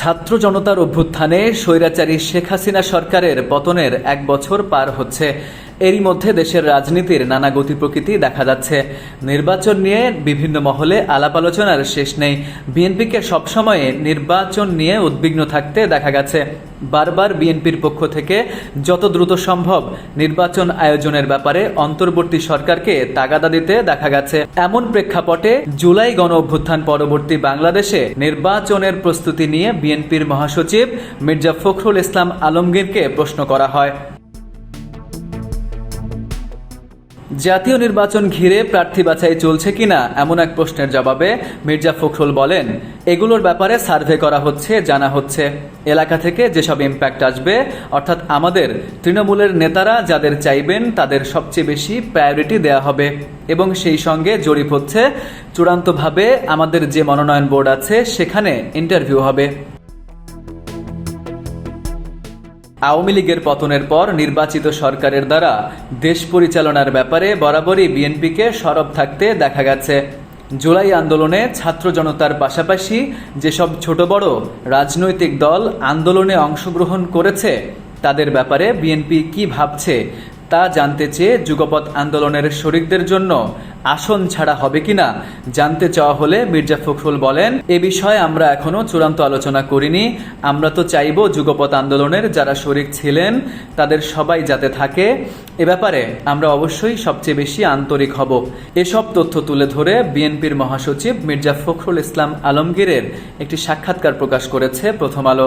ছাত্র জনতার অভ্যুত্থানে স্বৈরাচারী শেখ হাসিনা সরকারের পতনের এক বছর পার হচ্ছে। এরই মধ্যে দেশের রাজনীতির নানা গতি প্রকৃতি দেখা যাচ্ছে। নির্বাচন নিয়ে বিভিন্ন মহলে আলাপ আলোচনার শেষ নেই। বিএনপিকে সবসময়ে নির্বাচন নিয়ে উদ্বিগ্ন থাকতে দেখা গেছে। বারবার বিএনপির পক্ষ থেকে যত দ্রুত সম্ভব নির্বাচন আয়োজনের ব্যাপারে অন্তর্বর্তী সরকারকে তাগাদা দিতে দেখা গেছে। এমন প্রেক্ষাপটে জুলাই গণ অভ্যুত্থান পরবর্তী বাংলাদেশে নির্বাচনের প্রস্তুতি নিয়ে বিএনপির মহাসচিব মির্জা ফখরুল ইসলাম আলমগীরকে প্রশ্ন করা হয়। জাতীয় নির্বাচন ঘিরে প্রার্থী বাছাই চলছে কিনা এমন এক প্রশ্নের জবাবে মির্জা ফখরুল বলেন, এগুলোর ব্যাপারে সার্ভে করা হচ্ছে, জানা হচ্ছে। এলাকা থেকে যেসব ইম্প্যাক্ট আসবে, অর্থাৎ আমাদের, তৃণমূলের নেতারা যাদের চাইবেন, তাদের সবচেয়ে বেশি প্রায়োরিটি দেওয়া হবে। এবং সেই সঙ্গে জরিপ হচ্ছে, চূড়ান্তভাবে আমাদের যে মনোনয়ন বোর্ড আছে, সেখানে ইন্টারভিউ হবে। আওয়ামী লীগের পতনের পর নির্বাচিত সরকারের দ্বারা দেশ পরিচালনার ব্যাপারে বরাবরই বিএনপিকে সরব থাকতে দেখা গেছে। জুলাই আন্দোলনে ছাত্র জনতার পাশাপাশি যেসব ছোট বড় রাজনৈতিক দল আন্দোলনে অংশগ্রহণ করেছে, তাদের ব্যাপারে বিএনপি কি ভাবছে তা জানতে চেয়ে যুগপৎ আন্দোলনের শরিকদের জন্য আসন ছাড়া হবে কিনা জানতে চাওয়া হলে মির্জা ফখরুল বলেন, এ বিষয়ে আমরা এখনও চূড়ান্ত আলোচনা করিনি। আমরা তো চাইব যুগপৎ আন্দোলনের যারা শরিক ছিলেন, তাদের সবাই যাতে থাকে। এ ব্যাপারে আমরা অবশ্যই সবচেয়ে বেশি আন্তরিক হব। এসব তথ্য তুলে ধরে বিএনপির মহাসচিব মির্জা ফখরুল ইসলাম আলমগীরের একটি সাক্ষাৎকার প্রকাশ করেছে Prothom Alo.